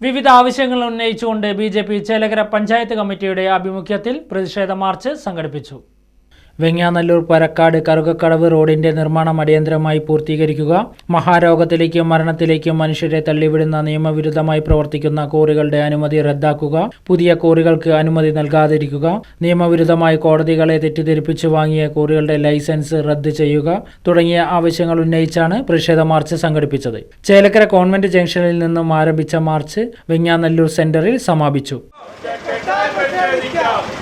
വിവിധ ആവശ്യങ്ങൾ ഉന്നയിച്ചുകൊണ്ട് ബി ചേലക്കര പഞ്ചായത്ത് കമ്മിറ്റിയുടെ ആഭിമുഖ്യത്തിൽ പ്രതിഷേധ മാർച്ച് സംഘടിപ്പിച്ചു വെങ്ങാനല്ലൂർ പരക്കാട് കറുകക്കടവ് റോഡിന്റെ നിർമ്മാണം അടിയന്തരമായി പൂർത്തീകരിക്കുക. മഹാരോഗത്തിലേക്കും മരണത്തിലേക്കും മനുഷ്യരെ തള്ളിവിടുന്ന നിയമവിരുദ്ധമായി പ്രവർത്തിക്കുന്ന കോറികളുടെ അനുമതി റദ്ദാക്കുക. പുതിയ കോറികൾക്ക് അനുമതി നൽകാതിരിക്കുക. നിയമവിരുദ്ധമായി കോടതികളെ തെറ്റിദ്ധരിപ്പിച്ച് വാങ്ങിയ കോറികളുടെ ലൈസൻസ് റദ്ദ് ചെയ്യുക തുടങ്ങിയ ആവശ്യങ്ങൾ ഉന്നയിച്ചാണ് പ്രതിഷേധ മാർച്ച് സംഘടിപ്പിച്ചത്. ചേലക്കര കോൺവെന്റ് ജംഗ്ഷനിൽ നിന്നും ആരംഭിച്ച മാർച്ച് വെങ്ങാനല്ലൂർ സെന്ററിൽ സമാപിച്ചു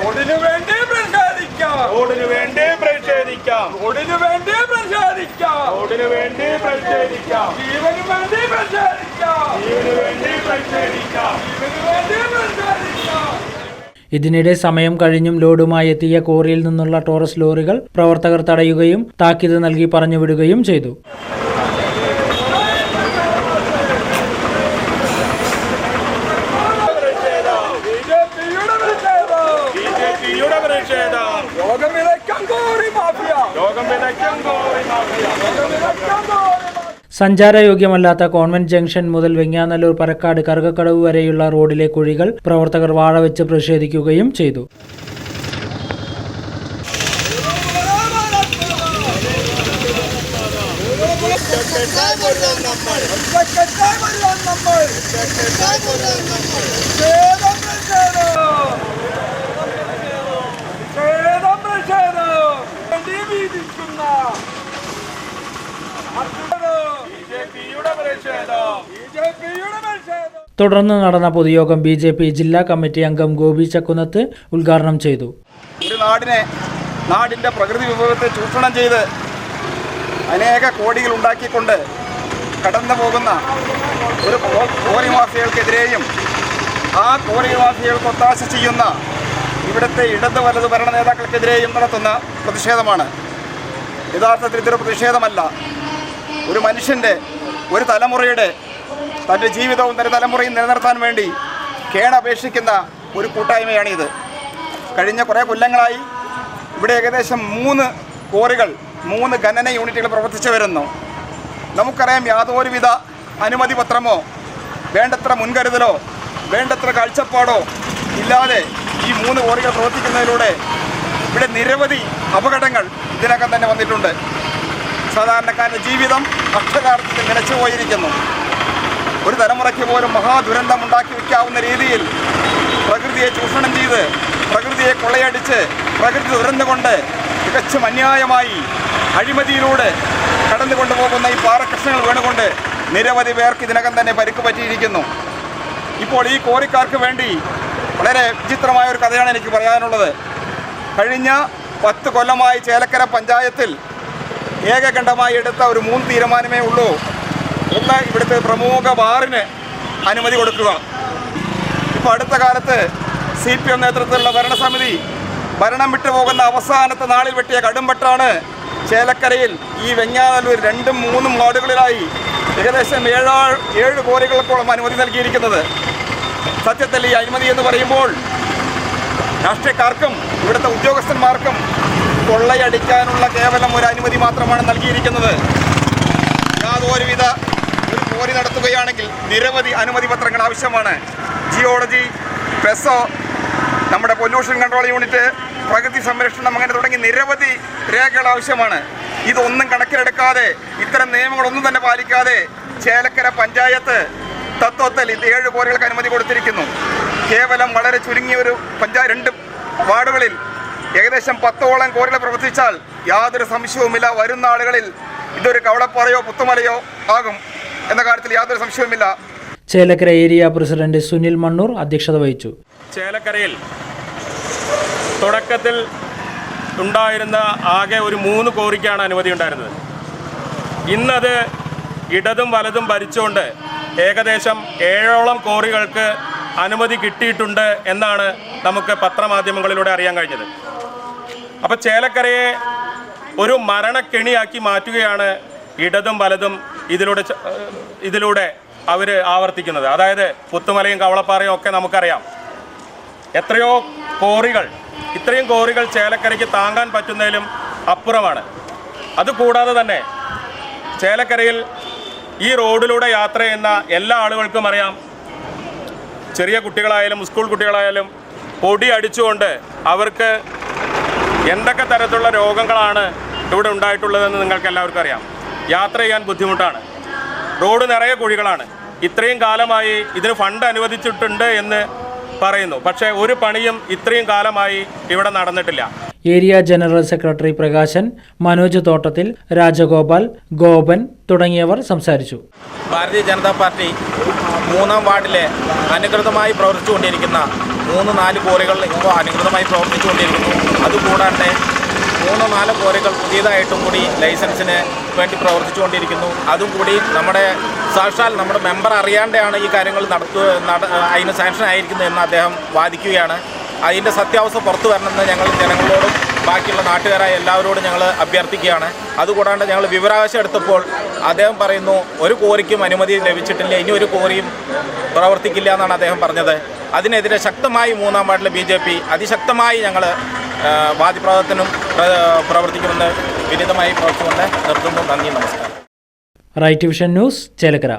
റോഡിനു വേണ്ടി പ്രതിഷേധിക്കാം റോഡിനു വേണ്ടി പ്രതിഷേധിക്കാം റോഡിനു വേണ്ടി പ്രതിഷേധിക്കാം റോഡിനു വേണ്ടി പ്രതിഷേധിക്കാം ജീവന് വേണ്ടി പ്രതിഷേധിക്കാം ജീവന് വേണ്ടി പ്രതിഷേധിക്കാം ജീവനു വേണ്ടി പ്രതിഷേധിക്കാം ഇതിനിടെ സമയം കഴിഞ്ഞും ലോഡുമായി എത്തിയ കോറിയിൽ നിന്നുള്ള ടോറസ് ലോറികൾ പ്രവർത്തകർ തടയുകയും താക്കീത് നൽകി പറഞ്ഞുവിടുകയും ചെയ്തു ബി ജെ പിയുടെ പ്രതിഷേധം ബി ജെ പിയുടെ പ്രതിഷേധം യോഗം വിലക്കാൻ കോറി മാഫിയ ലോകം വിതയ്ക്കും കോറി മാഫിയ യോഗം വിലക്കാൻ കോറി മാഫിയ സഞ്ചാരയോഗ്യമല്ലാത്ത കോൺവെന്റ് ജംഗ്ഷൻ മുതൽ വെങ്ങാനല്ലൂർ പരക്കാട് കറുകക്കടവ് വരെയുള്ള റോഡിലെ കുഴികൾ പ്രവർത്തകർ വാഴവെച്ച് പ്രതിഷേധിക്കുകയും ചെയ്തു പ്രതിഷേധം പ്രതിഷേധം വേണ്ടി വീതിക്കുന്ന ബി ജെ പിയുടെ പ്രതിഷേധം ബി ജെ പിയുടെ പ്രതിഷേധം തുടർന്ന് നടന്ന പൊതുയോഗം ബി ജെ പി ജില്ലാ കമ്മിറ്റി അംഗം ഗോപി ചക്കുന്നത്ത് ഉദ്ഘാടനം ചെയ്തു. ഒരു നാടിനെ നാടിന്റെ പ്രകൃതി വിഭവത്തെ ചൂഷണം ചെയ്ത് അനേക കോടികൾ ഉണ്ടാക്കിക്കൊണ്ട് കടന്നു പോകുന്ന ഒരു കോറിവാസികൾക്കെതിരെയും കോറി ആ കോറിവാസികൾക്ക് ഒത്താശ ചെയ്യുന്ന ഇവിടുത്തെ ഇടത് വലത് ഭരണ നേതാക്കൾക്കെതിരെയും നടത്തുന്ന പ്രതിഷേധമാണ്. യഥാർത്ഥത്തിൽ ഇതൊരു പ്രതിഷേധമല്ല. ഒരു മനുഷ്യന്റെ ഒരു തലമുറയുടെ തന്റെ ജീവിതവും തന്റെ തലമുറയും നിലനിർത്താൻ വേണ്ടി കേണപേക്ഷിക്കുന്ന ഒരു കൂട്ടായ്മയാണിത്. കഴിഞ്ഞ കുറേ കൊല്ലങ്ങളായി ഇവിടെ ഏകദേശം മൂന്ന് കോറികൾ മൂന്ന് ഖനന യൂണിറ്റുകൾ പ്രവർത്തിച്ചു വരുന്നു. നമുക്കറിയാം യാതൊരുവിധ അനുമതി പത്രമോ വേണ്ടത്ര മുൻകരുതലോ വേണ്ടത്ര കാഴ്ചപ്പാടോ ഇല്ലാതെ ഈ മൂന്ന് കോറികൾ പ്രവർത്തിക്കുന്നതിലൂടെ ഇവിടെ നിരവധി അപകടങ്ങൾ ഇതിനകം തന്നെ വന്നിട്ടുണ്ട്. സാധാരണക്കാരന്റെ ജീവിതം അക്ഷരാർത്ഥത്തിൽ നിലച്ചു പോയിരിക്കുന്നു. ഒരു തലമുറയ്ക്ക് പോലും മഹാദുരന്തം ഉണ്ടാക്കി വയ്ക്കാവുന്ന രീതിയിൽ പ്രകൃതിയെ ചൂഷണം ചെയ്ത് പ്രകൃതിയെ കൊള്ളയടിച്ച് പ്രകൃതി ദുരന്തം കൊണ്ട് തികച്ചും അന്യായമായി അഴിമതിയിലൂടെ കടന്നു കൊണ്ടുപോകുന്ന ഈ പാറകൃഷ്ണങ്ങൾ വീണുകൊണ്ട് നിരവധി പേർക്ക് ഇതിനകം തന്നെ പരിക്ക് പറ്റിയിരിക്കുന്നു. ഇപ്പോൾ ഈ കോറിക്കാർക്ക് വേണ്ടി വളരെ വിചിത്രമായ ഒരു കഥയാണ് എനിക്ക് പറയാനുള്ളത്. കഴിഞ്ഞ പത്ത് കൊല്ലമായി ചേലക്കര പഞ്ചായത്തിൽ ഏകകണ്ഠമായി എടുത്ത ഒരു മൂന്ന് തീരുമാനമേ ഉള്ളൂ. ഒന്ന് ഇവിടുത്തെ പ്രമുഖ ബാറിന് അനുമതി കൊടുക്കുക. ഇപ്പോൾ അടുത്ത കാലത്ത് സി പി എം നേതൃത്വത്തിലുള്ള ഭരണസമിതി ഭരണം വിട്ടുപോകുന്ന അവസാനത്തെ നാളിൽ വെട്ടിയ കടുംപെട്ടാണ് ചേലക്കരയിൽ ഈ വെങ്ങാനല്ലൂർ രണ്ടും മൂന്നും വാർഡുകളിലായി ഏകദേശം ഏഴാ ഏഴ് കോറികൾക്കോളം അനുമതി നൽകിയിരിക്കുന്നത്. സത്യത്തിൽ ഈ അനുമതി എന്ന് പറയുമ്പോൾ രാഷ്ട്രീയക്കാർക്കും ഇവിടുത്തെ ഉദ്യോഗസ്ഥന്മാർക്കും കൊള്ളയടിക്കാനുള്ള കേവലം ഒരു അനുമതി മാത്രമാണ് നൽകിയിരിക്കുന്നത്. യാതൊരുവിധ ഒരു കോരി നടത്തുകയാണെങ്കിൽ നിരവധി അനുമതി പത്രങ്ങൾ ആവശ്യമാണ്. ജിയോളജി പെസോ നമ്മുടെ പൊല്യൂഷൻ കൺട്രോൾ യൂണിറ്റ് പ്രകൃതി സംരക്ഷണം അങ്ങനെ തുടങ്ങി നിരവധി രേഖകൾ ആവശ്യമാണ്. ഇതൊന്നും കണക്കിലെടുക്കാതെ ഇത്തരം നിയമങ്ങളൊന്നും തന്നെ പാലിക്കാതെ ചേലക്കര പഞ്ചായത്ത് തത്വത്തിൽ ഇത് ഏഴ് കോറികൾക്ക് അനുമതി കൊടുത്തിരിക്കുന്നു. കേവലം വളരെ ചുരുങ്ങിയ ഒരു പഞ്ചായത്ത് രണ്ട് വാർഡുകളിൽ ഏകദേശം പത്തോളം കോരികൾ പ്രവർത്തിച്ചാൽ യാതൊരു സംശയവുമില്ല. വരുന്ന ആളുകളിൽ ഇതൊരു കവളപ്പാറയോ പുത്തുമലയോ ആകും എന്ന കാര്യത്തിൽ യാതൊരു സംശയവുമില്ല. ചേലക്കര ഏരിയ പ്രസിഡന്റ് സുനിൽ മണ്ണൂർ അധ്യക്ഷത വഹിച്ചു. ചേലക്കരയിൽ തുടക്കത്തിൽ ഉണ്ടായിരുന്ന ആകെ ഒരു മൂന്ന് കോറിക്കാണ് അനുമതി ഉണ്ടായിരുന്നത്. ഇന്നത് ഇടതും വലതും ഭരിച്ചുകൊണ്ട് ഏകദേശം ഏഴോളം കോറികൾക്ക് അനുമതി കിട്ടിയിട്ടുണ്ട് എന്നാണ് നമുക്ക് പത്രമാധ്യമങ്ങളിലൂടെ അറിയാൻ കഴിഞ്ഞത്. അപ്പോൾ ചേലക്കരയെ ഒരു മരണക്കെണിയാക്കി മാറ്റുകയാണ് ഇടതും വലതും ഇതിലൂടെ ഇതിലൂടെ അവർ ആവർത്തിക്കുന്നത്. അതായത് പുത്തുമലയും കവളപ്പാറയും ഒക്കെ നമുക്കറിയാം. എത്രയോ കോറികൾ ഇത്രയും കോറികൾ ചേലക്കരയ്ക്ക് താങ്ങാൻ പറ്റുന്നതിലും അപ്പുറമാണ്. അതുകൂടാതെ തന്നെ ചേലക്കരയിൽ ഈ റോഡിലൂടെ യാത്ര ചെയ്യുന്ന എല്ലാ ആളുകൾക്കും അറിയാം. ചെറിയ കുട്ടികളായാലും സ്കൂൾ കുട്ടികളായാലും പൊടി അടിച്ചുകൊണ്ട് അവർക്ക് എന്തൊക്കെ തരത്തിലുള്ള രോഗങ്ങളാണ് ഇവിടെ ഉണ്ടായിട്ടുള്ളതെന്ന് നിങ്ങൾക്ക് എല്ലാവർക്കും അറിയാം. യാത്ര ചെയ്യാൻ ബുദ്ധിമുട്ടാണ്. റോഡ് നിറയെ കുഴികളാണ്. ഇത്രയും കാലമായി ഇതിന് ഫണ്ട് അനുവദിച്ചിട്ടുണ്ട് എന്ന് പറയുന്നു. പക്ഷേ ഒരു പണിയും ഇത്രയും കാലമായി ഇവിടെ നടന്നിട്ടില്ല. Area general secretary Prakashan Manoj Thottathil Rajagopal Gopan തുടങ്ങിയവർ സംസാരിച്ചു. ഭാരതീയ ജനതാ പാർട്ടി മൂന്നാം വാർഡിലെ അനുകൃതമായി പ്രവർത്തിച്ചുകൊണ്ടിരിക്കുന്ന മൂന്ന് നാല് കോറികൾ ഇപ്പോൾ അനുകൂലമായി പ്രവർത്തിച്ചുകൊണ്ടിരിക്കുന്നു. അതുകൂടാണ്ട് മൂന്ന് നാല് കോറികൾ പുതിയതായിട്ടും കൂടി ലൈസൻസിന് വേണ്ടി പ്രവർത്തിച്ചുകൊണ്ടിരിക്കുന്നു. അതും കൂടി നമ്മുടെ സാക്ഷാൽ നമ്മുടെ മെമ്പർ അറിയാണ്ടാണ് ഈ കാര്യങ്ങൾ നടത്തു നട അതിന് സാങ്ഷൻ ആയിരിക്കുന്നത് എന്ന് അദ്ദേഹം വാദിക്കുകയാണ്. അതിന്റെ സത്യാവസ്ഥ പുറത്തു വരണമെന്ന് ഞങ്ങൾ ജനങ്ങളോടും ബാക്കിയുള്ള നാട്ടുകാരായ എല്ലാവരോടും ഞങ്ങൾ അഭ്യർത്ഥിക്കുകയാണ്. അതുകൂടാണ്ട് ഞങ്ങൾ വിവരാവകാശം എടുത്തപ്പോൾ അദ്ദേഹം പറയുന്നു ഒരു കോറിക്കും അനുമതി ലഭിച്ചിട്ടില്ല. ഇനി ഒരു കോറിയും പ്രവർത്തിക്കില്ല എന്നാണ് അദ്ദേഹം പറഞ്ഞത്. അതിനെതിരെ ശക്തമായി മൂന്നാം വാർഡിലെ ബി ജെ പി അതിശക്തമായി ഞങ്ങൾ വാദിപ്രവർത്തനം പ്ര- പ്രവർത്തിക്കുമെന്ന് വിനിതമായി പ്രവർത്തിച്ചുകൊണ്ട് നിർത്തുന്നു. നന്ദി നമസ്കാരം. Right vision news Chelakkara.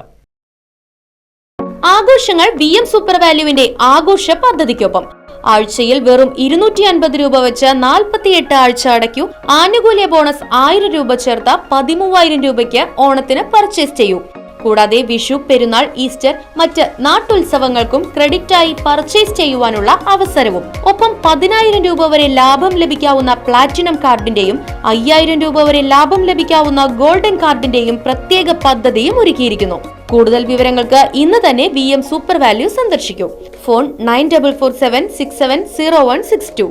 ആഘോഷങ്ങൾ വി എം സൂപ്പർ വാല്യുവിന്റെ ആഘോഷ പദ്ധതിക്കൊപ്പം. ആഴ്ചയിൽ വെറും ഇരുന്നൂറ്റി അൻപത് രൂപ വെച്ച് നാൽപ്പത്തിയെട്ട് ആഴ്ച അടയ്ക്കൂ. ആനുകൂല്യ ബോണസ് ആയിരം രൂപ ചേർത്ത പതിമൂവായിരം രൂപയ്ക്ക് ഓണത്തിന് പർച്ചേസ് ചെയ്യൂ. കൂടാതെ വിഷു പെരുന്നാൾ ഈസ്റ്റർ മറ്റ് നാട്ടുത്സവങ്ങൾക്കും ക്രെഡിറ്റായി പർച്ചേസ് ചെയ്യുവാനുള്ള അവസരവും. ഒപ്പം പതിനായിരം രൂപ വരെ ലാഭം ലഭിക്കാവുന്ന പ്ലാറ്റിനം കാർഡിന്റെയും അയ്യായിരം രൂപ വരെ ലാഭം ലഭിക്കാവുന്ന ഗോൾഡൻ കാർഡിന്റെയും പ്രത്യേക പദ്ധതിയും ഒരുക്കിയിരിക്കുന്നു. കൂടുതൽ വിവരങ്ങൾക്ക് ഇന്ന് തന്നെ വി എം സൂപ്പർ വാല്യൂ സന്ദർശിക്കൂ. Phone nine double four seven six seven zero one six two.